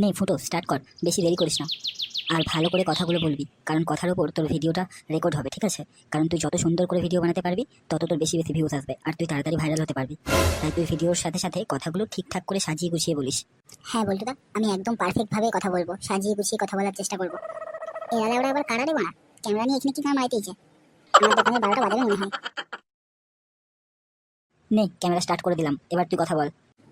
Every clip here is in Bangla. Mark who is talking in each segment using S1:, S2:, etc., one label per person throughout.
S1: নে ফুটো স্টার্ট কর। বেশি দেরি করিস না। আর ভালো করে কথাগুলো বলবি কারণ কথার ওপর তোর ভিডিওটা রেকর্ড হবে ঠিক আছে? কারণ তুই যত সুন্দর করে ভিডিও বানাতে পারবি তত তোর বেশি বেশি ভিউজ আসবে আর তুই তাড়াতাড়ি ভাইরাল হতে পারবি। তাই তুই ভিডিওর সাথে সাথে কথাগুলো ঠিকঠাক করে সাজিয়ে গুছিয়ে বলিস।
S2: হ্যাঁ বল্টুদা আমি একদম পারফেক্টভাবে কথা বলব সাজিয়ে গুছিয়ে কথা বলার চেষ্টা করব। এর ওরা আবার কারা দেবো না ক্যামেরা নিয়ে এখানে কি কাম মাইতেইছে আমার দোকানে বারোটা বাজাবে মনে হয়।
S1: নে ক্যামেরা স্টার্ট করে দিলাম। এবার তুই কথা বল।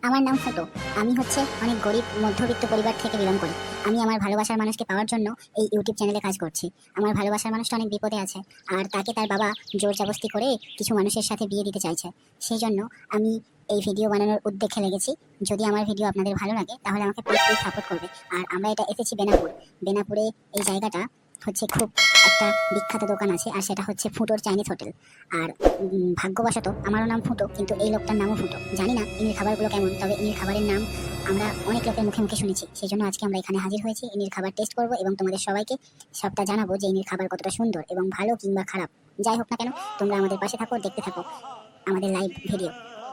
S2: আমার নাম ফুটো। আমি হচ্ছে অনেক গরিব, মধ্যবিত্ত পরিবার থেকে বিলং করি। আমি আমার ভালোবাসার মানুষকে পাওয়ার জন্য এই ইউটিউব চ্যানেলে কাজ করছি। আমার ভালোবাসার মানুষটা অনেক বিপদে আছে, আর তাকে তার বাবা জোর জবস্তি করে কিছু মানুষের সাথে বিয়ে দিতে চাইছে। সেই জন্য আমি এই ভিডিও বানানোর উদ্যোগে লেগেছি। যদি আমার ভিডিও আপনাদের ভালো লাগে, তাহলে আমাকে সাপোর্ট করবে। আর আমরা এটা এসেছি বেনাপুর। বেনাপুরে এই জায়গাটা হচ্ছে খুব একটা বিখ্যাত দোকান আছে, আর সেটা হচ্ছে ফুটোর চাইনিজ হোটেল। আর ভাগ্যবশত আমারও নাম ফুটো, কিন্তু এই লোকটার নামও ফুটো। জানি না ইনির খাবারগুলো কেমন, তবে ইনির খাবারের নাম আমরা অনেক লোকের মুখে মুখে শুনেছি। সেই জন্য আজকে আমরা এখানে হাজির হয়েছি। ইনির খাবার টেস্ট করব এবং তোমাদের সবাইকে সবটা জানাব যে ইনির খাবার কতটা সুন্দর এবং ভালো কিংবা খারাপ। যাই হোক না কেন, তোমরা আমাদের পাশে থাকো, দেখতে থাকো আমাদের লাইভ ভিডিও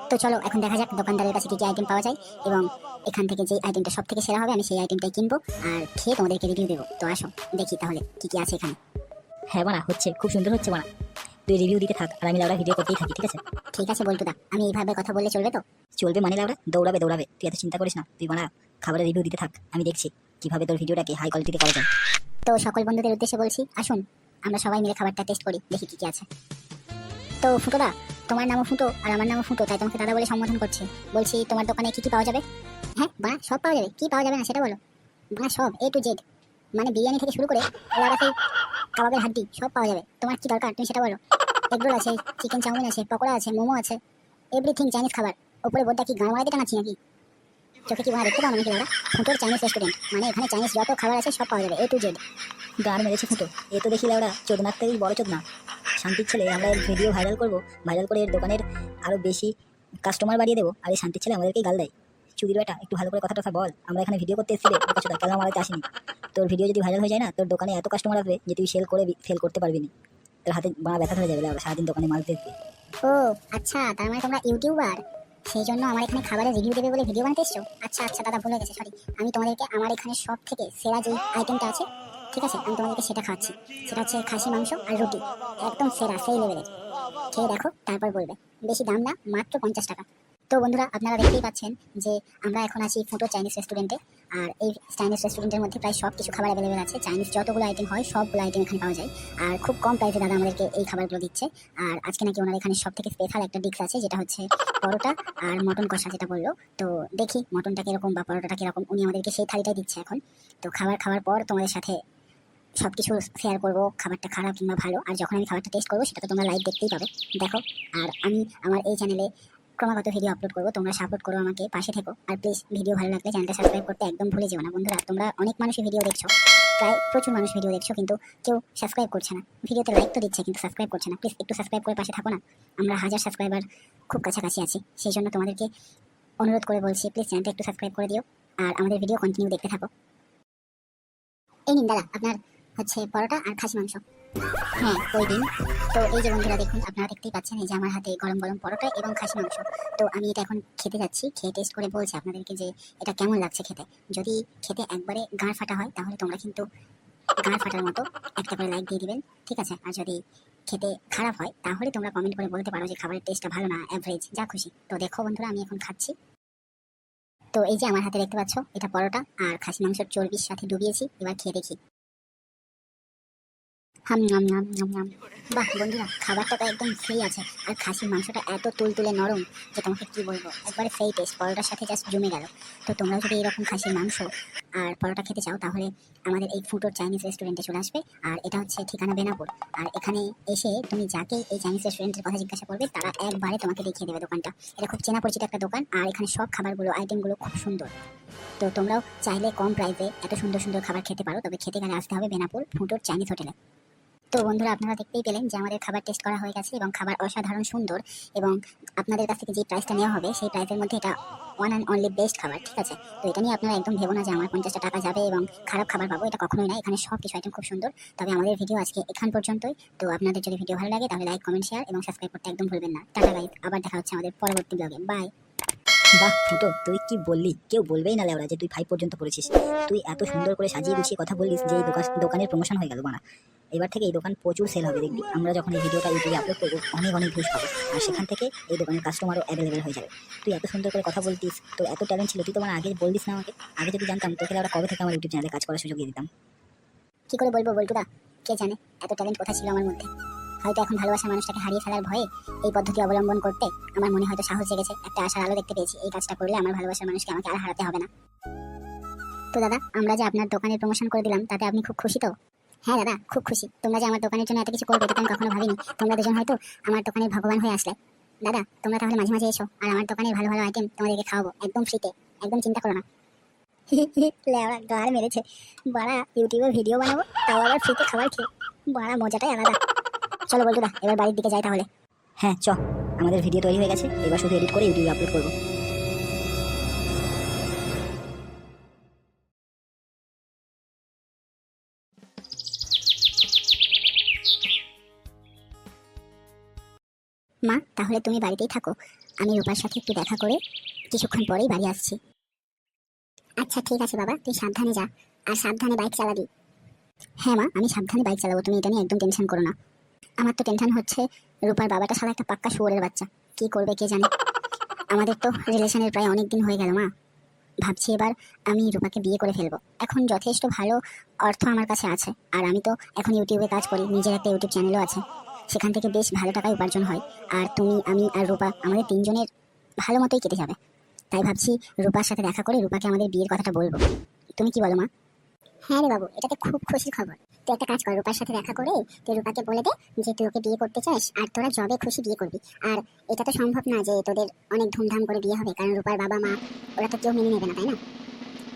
S2: তো চলো, এখন দেখা যাক দোকানদারের কাছে কি কি আইটেম পাওয়া যায় এবং এখান থেকে যে আইটেমটা সব থেকে সেরা হবে, আমি সেই আইটেমটাই কিনবো। আর খেয়ে তোমাদেরকে রিভিউ দেবো। তো আসো, দেখি তাহলে কি কি আছে এখানে।
S1: হ্যাঁ বানা হচ্ছে খুব সুন্দর হচ্ছে বানা। তুই রিভিউ দিতে থাক আর আমি লাউডা ভিডিও করতেই থাকি ঠিক আছে?
S2: ঠিক আছে বলটু দা আমি এইভাবে কথা বললে চলবে তো?
S1: চলবে মানে লাউডা? দৌড়াবে দৌড়াবে। তুই এত চিন্তা করিস না তুই বানা খাবারের রিভিউ দিতে থাক আমি দেখছি কীভাবে তোর ভিডিওটাকে হাই কোয়ালিটিতে করা যায়।
S2: তো সকল বন্ধুদের উদ্দেশ্যে বলছি আসুন আমরা সবাই মিলে খাবারটা টেস্ট করি দেখি কি কি আছে। তো ফুটোদা তোমার নামও ফুটো আর আমার নামও ফুটো তাই তোমাকে দাদা বলে সম্বোধন করছে। বলছি তোমার দোকানে কি কি পাওয়া যাবে? হ্যাঁ বা সব পাওয়া যাবে কি পাওয়া যাবে না সেটা বলো। বা সব এ টু জেড মানে বিরিয়ানি থেকে শুরু করে ওরা সেই কাবাবের হাড্ডি, সব পাওয়া যাবে। তোমার কি দরকার? তুমি সেটা বলো। এগরোল আছে চিকেন চাউমিন আছে, পকোড়া আছে, মোমো আছে এভরিথিং চাইনিজ খাবার। ওপরে বোর্ডটা কি গান টাঙাচ্ছি নাকি? চোখে কি মনে দেখতে পাও নাকি দাদা? ফুটোর চাইনিজ রেস্টুরেন্ট মানে এখানে চাইনিজ যত খাবার আছে, সব পাওয়া যাবে এ টু জেড
S1: গান মেরেছে ফুটো। এ তো দেখি লাউডা চোদনার থেকেই বড় চোদনা। শান্তির ছেলে, আমরা এর ভিডিও ভাইরাল করব। ভাইরাল করে এর দোকানের আরও বেশি কাস্টমার বাড়িয়ে দেবো। আর এই শান্তির ছেলে আমাদেরকেই গাল দেয়। চুদির বেটা, একটু ভালো করে কথা বল। আমরা এখানে ভিডিও করতে এসেছি কেন আমাদের আসেনি। তোর ভিডিও যদি ভাইরাল হয়ে যায় না, তোর দোকানে এত কাস্টমার আসবে যে তুই সেল করে সেল করতে পারবি না। তোর হাতে বাঁ ব্যথা ধরে যাবে সারাদিন দোকানে মাল দেখবি
S2: ও আচ্ছা তার মানে তোমরা ইউটিউবার সেই জন্য আমার এখানে খাবারের রিভিউ দেবে বলে ভিডিও বানাতে এসছো? আচ্ছা আচ্ছা দাদা, ভুলে গেছে সরি আমি তোমাদেরকে আমার এখানে সব থেকে সেরা যে আইটেমটা আছে, ঠিক আছে, আমি তোমাদেরকে সেটা খাওয়াচ্ছি। সেটা হচ্ছে খাসি মাংস আর রুটি, একদম সেরা, সেই লেভেলের খেয়ে দেখো, তারপর বলবে। বেশি দাম না, মাত্র পঞ্চাশ টাকা। তো বন্ধুরা, আপনারা দেখতেই পাচ্ছেন যে আমরা এখন আছি ফুটো চাইনিজ রেস্টুরেন্টে। আর এই চাইনিজ রেস্টুরেন্টের মধ্যে প্রায় সব কিছু খাবার অ্যাভেলেবেল আছে। চাইনিজ যতগুলো আইটেম হয়, সবগুলো আইটেম এখানে পাওয়া যায়। আর খুব কম প্রাইসে দাদা আমাদেরকে এই খাবারগুলো দিচ্ছে। আর আজকে নাকি ওনার এখানে সব থেকে স্পেশাল একটা ডিশ আছে, যেটা হচ্ছে পরোটা আর মটন কষা যেটা বলল। তো দেখি মটনটা কীরকম বা পরোটাটা কীরকম, উনি আমাদেরকে সেই থালিটাই দিচ্ছে এখন। তো খাবার খাওয়ার পর তোমাদের সাথে সব কিছু শেয়ার করব, খাবারটা খারাপ কিংবা ভালো। আর যখন আমি খাবারটা টেস্ট করব, সেটা তো তোমরা লাইভ দেখতেই পাবে। দেখো, আর আমি আমার এই চ্যানেলে ক্রমাগত ভিডিও আপলোড করব, তোমরা সাপোর্ট করো আমাকে, পাশে থেকো। আর প্লিজ ভিডিও ভালো লাগলে চ্যানেলটা সাবস্ক্রাইব করতে একদম ভুলে যেও না। বন্ধুরা, তোমরা অনেক মানুষই ভিডিও দেখছ। প্রায় প্রচুর মানুষ ভিডিও দেখছ, কিন্তু কেউ সাবস্ক্রাইব করছে না। ভিডিওতে লাইক তো দিচ্ছে, কিন্তু সাবস্ক্রাইব করছে না। প্লিজ একটু সাবস্ক্রাইব করে পাশে থাকো না। আমরা হাজার সাবস্ক্রাইবার খুব কাছাকাছি আছি। সেই জন্য তোমাদেরকে অনুরোধ করে বলছি প্লিজ চ্যানেলটা একটু সাবস্ক্রাইব করে দিও। আর আমাদের ভিডিও কন্টিনিউ দেখতে থাকো। এই নিন, দাদা, আপনার হচ্ছে পরোটা আর খাসি মাংস। হ্যাঁ ওই দিন। তো এই যে বন্ধুরা, দেখুন, আপনারা দেখতেই পাচ্ছেন, এই যে আমার হাতে গরম গরম পরোটা এবং খাসি মাংস। তো আমি এটা এখন খেতে যাচ্ছি, খেয়ে টেস্ট করে বলছি আপনাদেরকে যে এটা কেমন লাগছে খেতে। যদি খেতে একবারে গাঁড় ফাটা হয়, তাহলে তোমরা কিন্তু গাঁড় ফাটার মতো একটা করে লাইক দিয়ে দিবেন, ঠিক আছে? আর যদি খেতে খারাপ হয়, তাহলে তোমরা কমেন্ট করে বলতে পারো যে খাবারের টেস্টটা ভালো না অ্যাভারেজ যা খুশি। তো দেখো বন্ধুরা, আমি এখন খাচ্ছি। তো এই যে আমার হাতে দেখতে পাচ্ছ, এটা পরোটা আর খাসি মাংসের চর্বির সাথে ডুবিয়েছি, এবার খেয়ে দেখি। হাম, নাম নাম নাম নাম। বাহ, বন্ধুরা, খাবারটা তো একদম ফ্রি আছে। আর খাসির মাংসটা এত তুলতুলে নরম যে তোমাকে কি বলব? একবারে ফ্রি টেস্ট পরোটার সাথে জাস্ট জমে গেল। তো তোমরা যদি এরকম খাসির মাংস আর পরোটা খেতে চাও, তাহলে আমাদের এই ফুটোর চাইনিজ রেস্টুরেন্টে চলে আসবে। আর এটা হচ্ছে ঠিকানা বেনাপুর। আর এখানে এসে তুমি যাকে এই চাইনিজ রেস্টুরেন্টের কথা জিজ্ঞাসা করবে, তারা একবারে তোমাকে দেখিয়ে দেবে দোকানটা। এটা খুব চেনা পরিচিত একটা দোকান, আর এখানে সব খাবারগুলো আইটেমগুলো খুব সুন্দর। তো তোমরাও চাইলে কম প্রাইসে এত সুন্দর সুন্দর খাবার খেতে পারো, তবে খেতে গেলে আসতে হবে বেনাপুর ফুটোর চাইনিজ হোটেলে তো বন্ধুরা, আপনারা দেখতেই পেলেন যে আমাদের খাবার টেস্ট করা হয়ে গেছে এবং খাবার অসাধারণ সুন্দর এবং আপনাদের কাছ থেকে যে প্রাইসটা নেওয়া হবে, সেই প্রাইসের মধ্যে এটা ওয়ান অ্যান্ড অনলি বেস্ট খাবার, ঠিক আছে? তো এটা নিয়ে আপনারা একদম ভেবো না যে আমার পঞ্চাশটা টাকা যাবে এবং খারাপ খাবার পাবো, এটা কখনোই না। এখানে সব কিছু আইটেম খুব সুন্দর। তবে আমাদের ভিডিও আজকে এখান পর্যন্তই। তো আপনাদের যদি ভিডিও ভালো লাগে, তাহলে লাইক কমেন্ট শেয়ার এবং সাবস্ক্রাইব করতে একদম ভুলবেন না। টাটা গাইজ আবার দেখা হচ্ছে আমাদের পরবর্তী ব্লগে বাই
S1: বাহ ফুটো, তুই কি বললি? কেউ বলবেই না লেওরা যে তুই ফাইভ পর্যন্ত পড়েছিস। তুই এত সুন্দর করে সাজিয়ে গুছিয়ে কথা বললিস যে এই দোকান দোকানের প্রমোশন হয়ে গেল বানা এবার থেকে এই দোকান প্রচুর সেল হবে, দেখবি। আমরা যখন এই ভিডিওটা ইউটিউবে আপলোড করব, অনেক অনেক ভিউজ পাবো। আর সেখান থেকে এই দোকানের কাস্টমারও অ্যাভেলেবেল হয়ে যাবে। তুই এত সুন্দর করে কথা বলতিস, তোর এত ট্যালেন্ট ছিল, তুই তো আগে বলতিস না আমাকে। আগে যদি জানতাম, তোকে আমরা কবে থেকে আমার ইউটিউব চ্যানেলে কাজ করার সুযোগ দিয়ে দিতাম?
S2: কি করে বলব বল্টুদা? কে জানে? এত ট্যালেন্ট কোথায় ছিল আমার মধ্যে? হয়তো এখন ভালোবাসার মানুষটাকে হারিয়ে ফেলার ভয়ে এই পদ্ধতি অবলম্বন করতে আমার মনে হয়তো সাহস জেগেছে, একটা আশার আলো দেখতে পেয়েছি। এই কাজটা করলে আমার ভালোবাসার মানুষকে আমাকে আর হারাতে হবে না। তো দাদা, আমরা যে আপনার দোকানের প্রমোশন করে দিলাম, তাতে আপনি খুব খুশি তো? হ্যাঁ দাদা, খুব খুশি। তোমরা যে আমার দোকানের জন্য এত কিছু করবে, এটা আমি কখনো ভাবিনি। তোমরা দুজন হয়তো আমার দোকানের ভগবান হয়ে আসলে। দাদা, তোমরা তাহলে মাঝে মাঝে এসো, আর আমার দোকানের ভালো ভালো আইটেম তোমাদেরকে খাওয়াবো, একদম ফ্রিতে একদম চিন্তা করো না।
S1: গার মেরেছে। বাড়া ইউটিউবে ভিডিও বানাবো, তাও আবার ফ্রিতে খাবার খেয়ে। বাড়া মজাটাই আলাদা।
S2: চলো বল্টুদা এবার বাড়ির দিকে যাই তাহলে।
S1: হ্যাঁ চ। আমাদের ভিডিও তৈরি হয়ে গেছে এবার শুধু এডিট করে ইউটিউবে আপলোড করব।
S2: মা তাহলে তুমি বাড়িতেই থাকো। আমি রূপার সাথে একটু দেখা করে কিছুক্ষণ পরেই বাড়ি আসছি। আচ্ছা ঠিক আছে বাবা তুই সাবধানে যা। আর সাবধানে বাইক চালাবি। হ্যাঁ মা আমি সাবধানে বাইক চালাবো তুমি এটা নিয়ে একদম টেনশন করো না। আমার তো টেনশন হচ্ছে। রূপার বাবাটা সালা একটা পাক্কা শুয়োরের বাচ্চা। কি করবে কে জানে? আমাদের তো রিলেশনের প্রায় অনেক দিন হয়ে গেল মা। ভাবছি এবার আমি রূপাকে বিয়ে করে ফেলব। এখন যথেষ্ট ভালো অর্থ আমার কাছে আছে। আর আমি তো এখন ইউটিউবে কাজ করি, নিজের একটা ইউটিউব চ্যানেলও আছে। সেখান থেকে বেশ ভালো টাকায় উপার্জন হয়। আর তুমি, আমি আর রূপা, আমাদের তিনজনের ভালো মতোই কেটে যাবে। তাই ভাবছি রূপার সাথে দেখা করে রূপাকে আমাদের বিয়ের কথাটা বলব। তুমি কি বলো মা? হ্যাঁ রে বাবু, এটাতে খুব খুশির খবর। তুই একটা কাজ কর, রূপার সাথে দেখা করে তুই রূপাকে বলে দে যে তুই ওকে বিয়ে করতে চাস আর তোরা জবে খুশি বিয়ে করবি। আর এটা তো সম্ভব না যে তোদের অনেক ধুমধাম করে বিয়ে হবে, কারণ রূপার বাবা, মা, ওরা তো কেউ মেনে নেবে না, তাই না?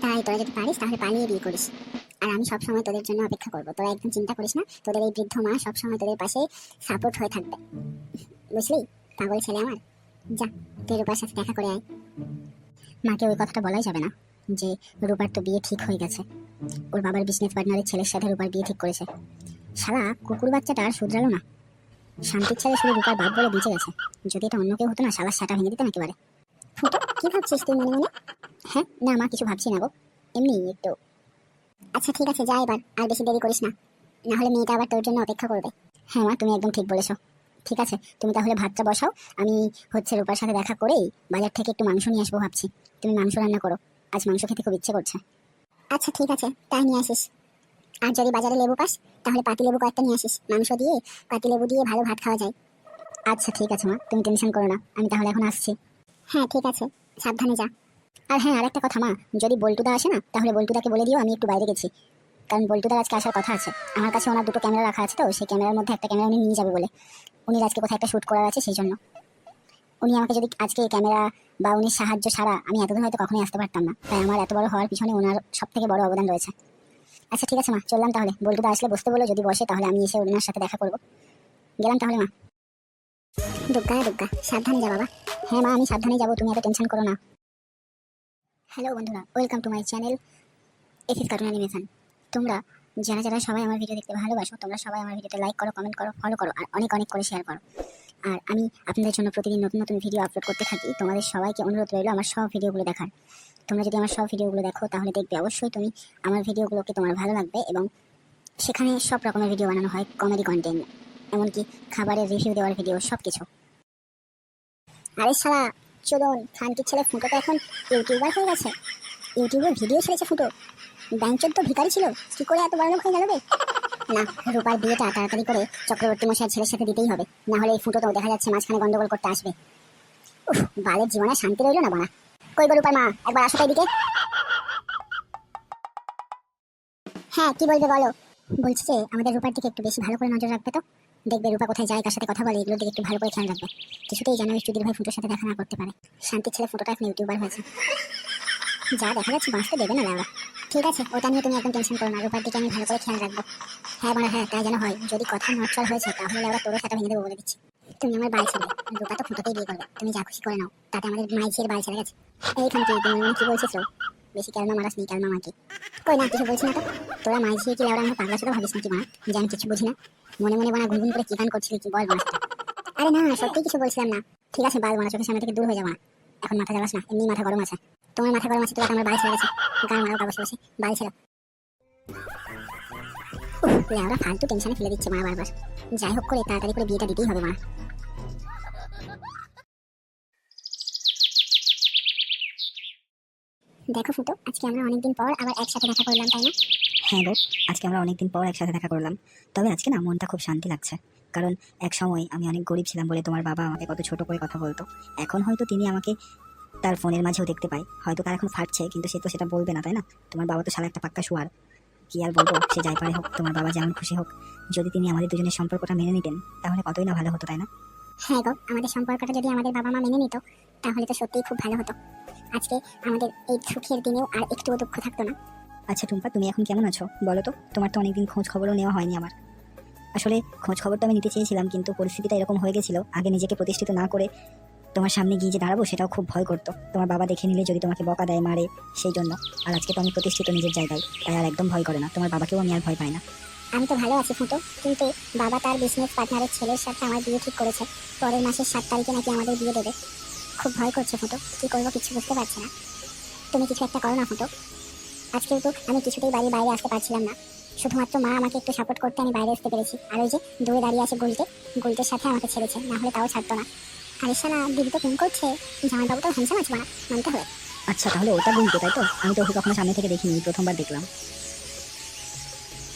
S2: তাই তোরা যদি পারিস তাহলে পালিয়ে বিয়ে করিস। আর আমি সবসময় তোদের জন্য অপেক্ষা করব, তোরা একদম চিন্তা করিস না, তোদের এই বৃদ্ধ মা সবসময় তোদের পাশে সাপোর্ট হয়ে থাকবে। বুঝলি? পাগল ছেলে আমার। যা, তুই রূপার সাথে দেখা করে আয়। মাকে ওই কথাটা বলাই যাবে না যে রূপার তো বিয়ে ঠিক হয়ে গেছে। ওর বাবার বিজনেস পার্টনারের ছেলের সাথে রূপার বিয়ে ঠিক করেছে। শালা, কুকুর বাচ্চাটা আর শুধরালো না। শান্তির ছেলে শুধু রূপার বাপ বলে বেঁচে গেছে। যদি এটা অন্য কেউ হতো না শালার সাটা ভেঙে দিতাম একেবারে। কি ভাবছিস তুই মনে মনে? হ্যাঁ না মা, কিছু ভাবছি না গো। এমনি একটু। আচ্ছা ঠিক আছে, যা এবার। আর বেশি দেরি করিস না। না হলে মেয়েটা আবার তোর জন্য অপেক্ষা করবে। হ্যাঁ মা, তুমি একদম ঠিক বলেছ। ঠিক আছে, তুমি তাহলে ভাতটা বসাও। আমি হচ্ছে রূপার সাথে দেখা করেই বাজার থেকে একটু মাংস নিয়ে আসব ভাবছি। তুমি মাংস রান্না করো। আজ মাংস খেতে খুব ইচ্ছে করছে। আচ্ছা ঠিক আছে, তাই নিয়ে আসিস। আর যদি বাজারে লেবু পাস, তাহলে পাতি লেবু কয়েকটা নিয়ে আসিস। মাংস দিয়ে পাতি লেবু দিয়ে ভালো ভাত খাওয়া যায়। আচ্ছা ঠিক আছে মা, তুমি টেনশন করো না, আমি তাহলে এখন আসছি। হ্যাঁ ঠিক আছে, সাবধানে যা। আর হ্যাঁ আরেকটা কথা মা, যদি বল্টুদা আসে না, তাহলে বল্টুদাকে বলে দিও আমি একটু বাইরে গেছি। কারণ বল্টুদার আজকে আসার কথা আছে। আমার কাছে ওনার দুটো ক্যামেরা রাখা আছে তো, সেই ক্যামেরার মধ্যে একটা ক্যামেরা উনি নিয়ে যাবে বলে। উনি আজকে কোথায় একটা শ্যুট করার আছে সেই জন্য। উনি আমাকে যদি আজকে ক্যামেরা বা উনি সাহায্য ছাড়া আমি এতদিন হয়তো কখনোই আসতে পারতাম না। তাই আমার এত বড় হওয়ার পিছনে ওনার সব থেকে বড় অবদান রয়েছে। আচ্ছা ঠিক আছে মা, চললাম তাহলে। বল্টুদা আসলে বসতে বলো যদি বসে, তাহলে আমি এসে ওনার সাথে দেখা করব। গেলাম তাহলে মা। দুর্গা দুর্গা সাবধানে যা বাবা। হ্যাঁ মা, আমি সাবধানে যাব, তুমি এত টেনশন করো না। হ্যালো বন্ধুরা, welcome to my channel F S cartoon animation. তোমরা যারা যারা সবাই আমার ভিডিও দেখতে ভালোবাসো, তোমরা সবাই আমার ভিডিওতে লাইক করো, কমেন্ট করো, ফলো করো, আর অনেক অনেক করে শেয়ার করো। আর আমি আপনাদের জন্য প্রতিদিন নতুন নতুন ভিডিও আপলোড করতে থাকি। তোমাদের সবাইকে অনুরোধ রইল আমার সব ভিডিওগুলো দেখার। তোমরা যদি আমার সব ভিডিওগুলো দেখো, তাহলে দেখবে অবশ্যই তুমি আমার ভিডিওগুলোকে তোমার ভালো লাগবে এবং সেখানে সব রকমের ভিডিও বানানো হয় কমেডি কন্টেন্ট এমনকি খাবারের রিভিউ দেওয়ার ভিডিও সব কিছু আরে শালা, চলুন, খানকির ছেলে ফুটো তো এখন ইউটিউবার হয়ে গেছে। ইউটিউবে ভিডিও ছেড়েছে ফুটো। ব্যাংকের তো ভিখারি ছিল, কি করে এত বড় হয়ে গেল না, রূপার বিয়েটা তাড়াতাড়ি করে চক্রবর্তী মশাইয়ের ছেলের সাথে দিতেই হবে। না হলে এই ফুটো তো দেখা যাচ্ছে মাঝখানে গন্ডগোল করতে আসবে। উফ, বালের জীবনে শান্তি রইল না, বানা। কই রূপার মা, একবার আসো তো এদিকে। হ্যাঁ কি বলবে বলো? বলছি যে, আমাদের রূপার দিকে একটু বেশি ভালো করে নজর রাখবে তো। দেখবে রূপা কোথায় যায়, কার সাথে কথা বলে, এগুলোর দিকে একটু ভালো করে খেয়াল রাখবে। কিছুতেই যেন ওই ভাই ফুটোর সাথে দেখা না করতে পারে। শান্তির ছেলে ফুটোটা এখন ইউটিউবার হয়েছে। যা দেখা যাচ্ছে, বাঁচতে দেবে না লাউরা ঠিক আছে, ওটা নিয়ে তুমি একদম টেনশন করো না। রূপার দিকে আমি ভালো করে খেয়াল রাখব। হ্যাঁ মানে হ্যাঁ তাই যেন হয়। যদি কথা নচল হয়েছে, তাহলে লাউরা তোরও সাথে ভেঙে দেবো বলে দিচ্ছি। তুমি আমার বাল ছেলে। রূপা তো ফুটোতেই বিয়ে করবে। তুমি যা খুশি করে নাও। তাতে আমাদের মাই মাইছির বাল ছেড়ে গেছে। এইখান থেকে তুমি কি বলছিস? বেশি ক্যালমা মারাস নি ক্যালমা মাকে কই না, কিছু বলছি না তো? তোরা মাইছিয়ে কি লাউরা আমার পাগলা শুধু ভাবিস নাকি মা? যে আমি কিছু বুঝি না। মনে মনে বানা গুনগুন করে কি গান করছিলি, কি বল বানা আরে না সত্যি কিছু বলছিলাম না। ঠিক আছে, বাল বানা চোখের সামনে থেকে দূর হয়ে যাওয়া এখন মাথা জ্বালাস না, এমনি মাথা গরম আছে। তোমার মাথা গরম আছে তো আমার বাড়ি ছেড়ে গেছে। গান মারো বসে বসে বাড়ি ছেড়ে। ফালতু টেনশনে ফেলে দিচ্ছে মা বারবার। যাই হোক করে, তাড়াতাড়ি করে বিয়েটা দিতেই হবে মা। দেখো ফুটো, আজকে আমরা অনেকদিন পর আবার একসাথে দেখা করলাম, তাই না?
S1: হ্যাঁ গো, আজকে আমরা অনেকদিন পর একসাথে দেখা করলাম। তবে আজকে না মনটা খুব শান্তি লাগছে। কারণ এক সময় আমি অনেক গরিব ছিলাম বলে তোমার বাবা আমাকে কত ছোট করে কথা বলতো। এখন হয়তো তিনি আমাকে তার ফোনের মাঝেও দেখতে পাই হয়তো তার এখন ফাটছে কিন্তু সে তো সেটা বলবে না তাই না? তোমার বাবা তো শালা একটা পাক্কা শুয়ার। কি আর বলব সে যাই পারে হোক তোমার বাবা যেমন খুশি হোক। যদি তিনি আমাদের দুজনের সম্পর্কটা মেনে নিতেন তাহলে কতই না ভালো হতো তাই না?
S2: হ্যাঁ গো আমাদের সম্পর্কটা যদি আমাদের বাবা মা মেনে নিত তাহলে তো সত্যিই খুব ভালো হতো। আজকে আমাদের এই সুখের দিনেও আর একটুও দুঃখ থাকতো না।
S1: আচ্ছা টুম্পা তুমি এখন কেমন আছো? বলো তো তোমার তো অনেকদিন খোঁজ খবরও নেওয়া হয়নি আমার। আসলে খোঁজ খবর তো আমি নিতে চেয়েছিলাম কিন্তু পরিস্থিতিটা এরকম হয়ে গেছিল আগে নিজেকে প্রতিষ্ঠিত না করে তোমার সামনে গিয়ে যে দাঁড়াবো সেটাও খুব ভয় করতো। তোমার বাবা দেখে নিলে যদি তোমাকে বকা দেয়, মারে, সেই জন্য। আর আজকে তো আমি প্রতিষ্ঠিত নিজের জায়গায়, তাই আর একদম ভয় করে না। তোমার বাবাকেও আমি আর ভয় পাই না।
S2: আমি তো ভালো আছি ফুটো, কিন্তু বাবা তার বিজনেস পার্টনারের ছেলের সাথে আমার বিয়ে ঠিক করেছে। পরের মাসের সাত তারিখে নাকি আমাদের বিয়ে দেবে। খুব ভয় করছে ফুটো, কি করব কিছু বুঝতে পারছি না। তুমি কিছু একটা করো না ফুটো। আজকেও তো আমি কিছুতেই বাড়ির বাইরে আসতে পারছিলাম না। শুধুমাত্র মা আমাকে একটু সাপোর্ট করতে আমি বাইরে আসতে পেরেছি। আর ওই যে দূরে দাঁড়িয়ে আছে গুলটে, গুলটের সাথে আমাকে ছেড়েছে, না হলে তাও ছাড়তো না। আরে শালা দিদি তো ফোন করছে জামাইবাবু তো হ্যান্ডসাম আছে না মানতে হবে।
S1: আচ্ছা তাহলে ওটা গুনতে তাই তো? আমি তো ওকে কখনো সামনে থেকে দেখিনি প্রথমবার দেখলাম।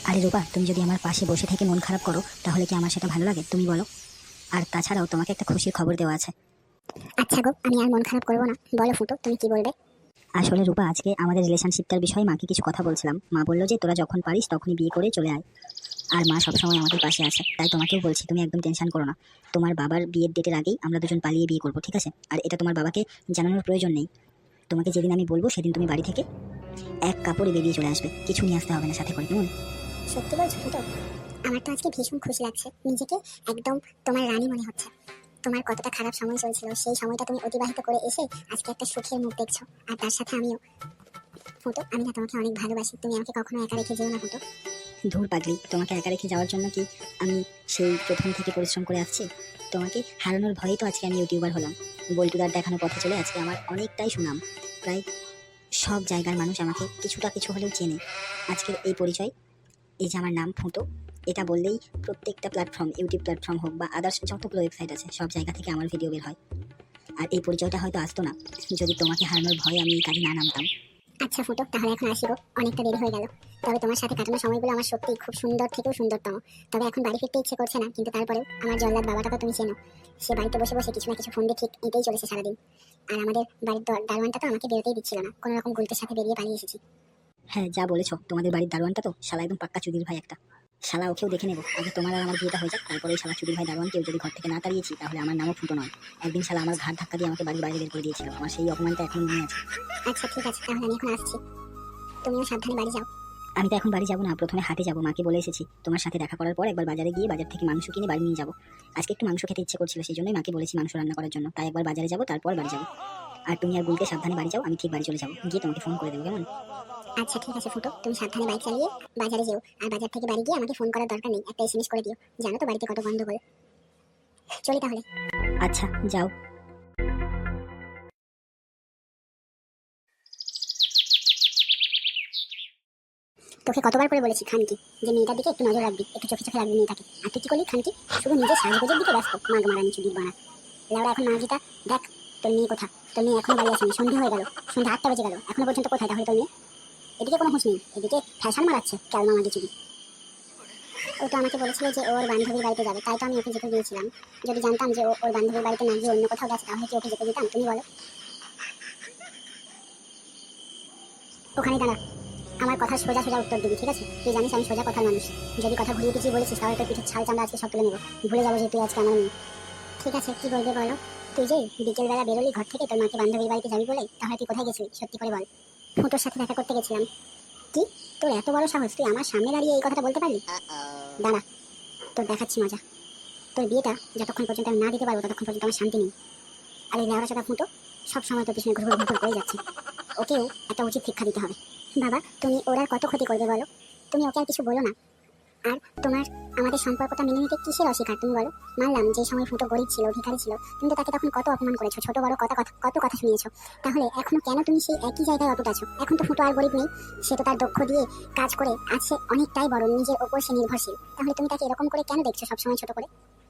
S1: আরে রূপা তুমি যদি আমার পাশে বসে থেকে মন খারাপ করো তাহলে কি আমার সেটা ভালো লাগে? তুমি বলো। আর তাছাড়াও তোমাকে একটা খুশির খবর দেওয়া আছে।
S2: আচ্ছা গো আমি আর মন খারাপ করব না। বলো ফুটো তুমি কি বলবে?
S1: আসলে রূপা আজকে আমাদের রিলেশনশিপটার বিষয়ে মাকে কিছু কথা বলছিলাম। মা বলল যে তোরা যখন পারিস তখনই বিয়ে করে চলে আয়। আর মা সবসময় আমাদের পাশে আছে, তাই তোমাকেও বলছি, তুমি একদম টেনশন করো না। তোমার বাবার বিয়ের ডেটের আগেই আমরা দুজন পালিয়ে বিয়ে করব, ঠিক আছে? আর এটা তোমার বাবাকে জানানোর প্রয়োজন নেই। তোমাকে যেদিন আমি বলব, সেদিন তুমি বাড়ি থেকে এক কাপড়ে বেরিয়ে চলে আসবে, কিছু নিয়ে আসতে হবে না সাথে করে, কেমন?
S2: সত্যি বলছো আমার তো আজকে ভীষণ খুশি লাগছে, নিজেকে একদম তোমার রানী মনে হচ্ছে। তোমার কতটা খারাপ সময় চলছিল, সেই সময়টা তুমি অতিবাহিত করে এসে আজকে একটা সুখের মুখ দেখছ। আর তার সাথে আমিও। ফুটো, আমি না তোমাকে অনেক ভালোবাসি, তুমি আমাকে কখনো একা রেখে যেও না, ফুটো।
S1: ধূর পাগলি, তোমাকে একা রেখে যাওয়ার জন্য কি আমি সেই প্রথম থেকে পরিশ্রম করে আসছি? তোমাকে হারানোর ভয়েই তো আজকে আমি ইউটিউবার হলাম। বল্টুদার দেখানো পথে চলে আজকে আমার অনেকটাই সুনাম। প্রায় সব জায়গার মানুষ আমাকে কিছুটা কিছু হলেও চেনে। আজকের এই পরিচয়, এই যে আমার নাম ফুটো, এটা বললেই প্রত্যেকটা প্ল্যাটফর্ম ইউটিউব প্ল্যাটফর্ম হোক বা আদার্স যতগুলো ওয়েবসাইট আছে, সব জায়গা থেকে আমার ভিডিও বের হয়। আর এই পরিচয়টা হয়তো আসতো না, যদি তোমাকে হারানোর ভয়ে আমি এই কাজে না নামতাম।
S2: আচ্ছা ফুটো তাহলে এখন আসি গো অনেকটা দেরি হয়ে গেল। তবে তোমার সাথে কাটানো সময়গুলো আমার সত্যি খুব সুন্দর থেকেও সুন্দরতম। তবে এখন বাড়ি ফিরতে ইচ্ছে করছে না, কিন্তু তারপরেও আমার জল্লাদ বাবাটা তো তুমি চেনো। সে বাড়িতে বসে বসে কিছু না কিছু ফোন দিয়ে ঠিক এটাই চলেছে সারাদিন। আর আমাদের বাড়ির দারোয়ানটা তো আমাকে বেরোতেই দিচ্ছিল না। কোনো রকম গুলতের সাথে বেরিয়ে পালিয়ে এসেছি।
S1: হ্যাঁ যা বলেছ। তোমাদের বাড়ির দারোয়ানটা তো শালা একদম পাক্কা চুদির ভাই একটা। শালা ওকেও দেখে নেব। আগে তোমার আর আমার বিয়েটা হয়ে যাক, তারপরে শালা চুদির ভাই দারোয়ান কেউ যদি ঘর থেকে না তাড়িয়েছি, তাহলে আমার নামও ফুটো নয়। একদিন শালা আমার ঘাট ধাক্কা দিয়ে আমাকে বাড়ির বাইরে বের করে দিয়েছিল। আমার সেই অপমানটা এখন মনে আছে।
S2: আচ্ছা ঠিক আছে তাহলে আমি এখন আসছি। তুমিও সাবধানে বাড়ি যাও।
S1: আমি তো এখন বাড়ি যাব না প্রথমে হাটে যাব মাকে বলে এসেছি। তোমার সাথে দেখা করার পর একবার বাজারে গিয়ে বাজার থেকে মাংস কিনে বাড়ি নিয়ে যাব। আজকে একটু মাংস খেতে ইচ্ছে করছিল সেই জন্যই মাকে বলেছি মাংস রান্না করার জন্য। তাই একবার বাজারে যাব তারপর বাড়ি যাব। আর তুমি আর গুলকে সাবধানে বাড়ি যাও আমি ঠিক বাড়ি চলে যাব। গিয়ে তোমাকে ফোন করে দেবো কেমন?
S2: আচ্ছা ঠিক আছে ফুটো তুমি সাবধানে বাইক চালিয়ে বাজারে যেও। আর বাজার থেকে বাড়ি গিয়ে আমাকে ফোন করার দরকার নেই একটা এসএমএস করে দিও। জানো তো বাড়িতে কত গন্ডগোল। চলি তাহলে।
S1: আচ্ছা যাও।
S2: তোকে কতবার করে বলেছি, খানকি, যে মেয়েটার দিকে একটু নজর রাখবি, একটু চোখে চোখে রাখবি মেয়েটাকে। আর তুই কি করলি, খানকি? শুধু নিজের সাজগোজের দিকে ব্যস্ত। মাগ মারানি চুদির বানা লেওড়া এখন মাগিটা দেখ, তোর মেয়ে কোথা তোর মেয়ে এখনও বাড়ি আসেনি, সন্ধে হয়ে গেল। সন্ধ্যা আটটা বেজে গেল। এখনও পর্যন্ত কোথায় তাহলে তোর মেয়ে? এদিকে কোনো হুঁশ নেই, এদিকে ফ্যাশন মারাচ্ছে ক্যালমা মাগি চুদি। ও তো আমাকে বলেছিল যে ওর বান্ধবীর বাড়িতে যাবে, তাই তো আমি ওকে যেতে দিয়েছিলাম। যদি জানতাম যে ওর বান্ধবীর বাড়িতে না গিয়ে অন্য কোথাও গেছে, তাহলে কি ওকে যেতে দিতাম? তুমি বলো। ওখানে দাঁড়া। আমার কথা সোজা সোজা উত্তর দিবি ঠিক আছে? তুই জানিস আমি সোজা কথার মানুষ। যদি কথা ঘুরিয়ে পিছিয়ে বলেছিস তাহলে তোর পিঠের ছাল চামড়া আজকে সব তুলে নেব। ভুলে যাব যে তুই আজকে আমার মেয়ে। ঠিক আছে কি বলবে বলো? তুই যে বিকেলবেলা বেরোলি ঘর থেকে তোর মাকে বান্ধবীর বাড়িতে যাবি বলে তাহলে তুই কোথায় গেছিলি? সত্যি করে বল। ফুটোর সাথে দেখা করতে গেছিলাম। কি? তোর এত বড় সাহস তুই আমার সামনে দাঁড়িয়ে এই কথাটা বলতে পারলি? দাঁড়া তোর দেখাচ্ছি মজা। তোর বিয়েটা যতক্ষণ পর্যন্ত আমি না দিতে পারব ততক্ষণ পর্যন্ত আমার শান্তি নেই। আর এই লেওড়া সাদা ফুটো সব সময় তোর পিছনে ঘুরে ঘুরে করে যাচ্ছে। ওকেও একটা উচিত শিক্ষা দিতে হবে। বাবা, তুমি ওর আর কত ক্ষতি করবে বলো? তুমি ওকে আর কিছু বলো না। আর তোমার, আমাদের সম্পর্কটা মেনে নিতে কিসের অস্বীকার তুমি বলো? মানলাম যে সময় ফুটো গরিব ছিল, ভিখারি ছিল তুমি তো তাকে তখন কত অপমান করেছ? ছোট, বড় কথা কত কথা শুনিয়েছো? তাহলে এখনও কেন তুমি সেই একই জায়গায় অটুট আছো? এখন তো ফুটো আর গরিব নেই, সে তো তার দক্ষ দিয়ে কাজ করে আছে অনেকটাই বড়, নিজের ওপর সে নির্ভরশীল। তাহলে তুমি তাকে এরকম করে কেন দেখছ সবসময় ছোট করে?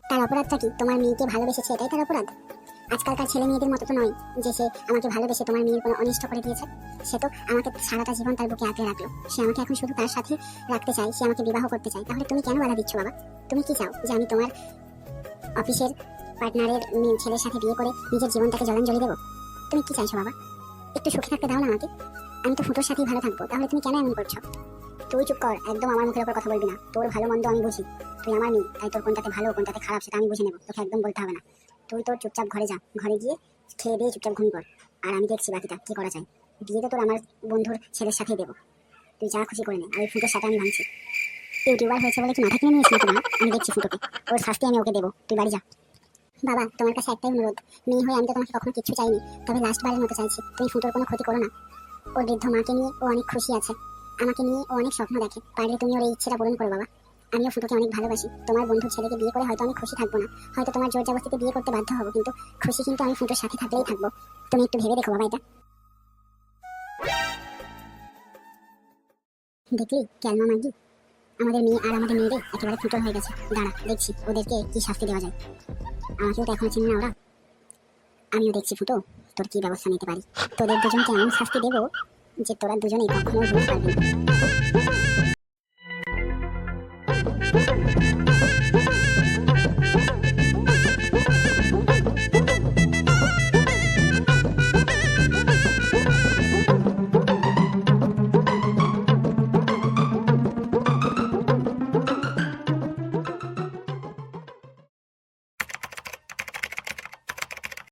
S2: তার অপরাধটা কি তোমার মেয়েকে ভালোবেসেছে এটাই তার অপরাধ? আজকালকার ছেলে মেয়েদের মতো তো নয় যে সে আমাকে ভালোবেসে তোমার মেয়ের কোনো অনিষ্ট করে দিয়েছে। সে তো আমাকে সারাটা জীবন তার বুকে আঁকড়ে রাখল। সে আমাকে এখন শুধু তার সাথে রাখতে চায়, সে আমাকে বিবাহ করতে চায়। তাহলে তুমি কেন বাধা দিচ্ছ বাবা? তুমি কি চাও যে আমি তোমার অফিসের পার্টনারের ছেলের সাথে বিয়ে করে নিজের জীবনটাকে জলাঞ্জলি দেবো? তুমি কি চাইছো বাবা? একটু সুখে থাকতে দাও না আমাকে। আমি তো ফুটোর সাথেই ভালো থাকব। তাহলে তুমি কেন এমন করছ? তুই চুপ কর, একদম আমার মুখের উপর কথা বলবি না। তোর ভালো মন্দ আমি বুঝি। তুই আমার নেই তাই তোর কোনটাতে ভালো কোনটাতে খারাপ সেটা আমি বুঝে নেব। তোকে একদম বলতে হবে না। তুই তোর চুপচাপ ঘরে যা। ঘরে গিয়ে খেয়ে দিয়ে চুপচাপ ঘুমিয়ে পড় আর আমি দেখছি বাকিটা, কি করা যায়। বিয়ে তো তোর আমার বন্ধুর ছেলের সাথেই দেবো। তুই যা খুশি করে নে। আর ওই ফুটোর সাথে আমি ভাঙছি। ইউটিউবার হয়েছে বলে কি মাথা কিনে নিয়েছি বাবা আমি দেখছি ফুটোকে। ওর শাস্তি আমি ওকে দেবো। তুই বাড়ি যা। বাবা, তোমার কাছে একটাই অনুরোধ। মেয়ে হয়ে আমি তো তোমাকে কখনো কিছু চাইনি। তবে লাস্ট বারের মতো চাইছি। তুমি ফুটোর কোনো ক্ষতি করো না। ওর বৃদ্ধ মাকে নিয়ে ও অনেক খুশি আছে। আমাকে নিয়ে ও অনেক স্বপ্ন দেখে। পারলে তুমি ওর এই ইচ্ছেটা পূরণ করো, বাবা। আমিও ফুটোকে অনেক ভালোবাসি। তোমার বন্ধুর ছেলেকে বিয়ে করে হয়তো আমি খুশি থাকব না। হয়তো তোমার জোর জবস্তিতে বিয়ে করতে বাধ্য হব, কিন্তু খুশি কিন্তু আমি ফুটোর সাথে থাকলেই থাকব। তুমি একটু ভেবে দেখো বাবা এটা দেখলি ক্যালমা মাগি? আমাদের মেয়ে আর আমাদের মেয়েরে একেবারে ফুটো হয়ে গেছে। দাঁড়া, দেখছি ওদেরকে কি শাস্তি দেওয়া যায়। আমাকেও তো এখনও চিনি না ওরা। আমিও দেখছি ফুটো, তোর কি ব্যবস্থা নিতে পারি? তোদের দুজনকে এমন শাস্তি দেবো যে তোরা দুজনেই কখনো ভুল পারবি না।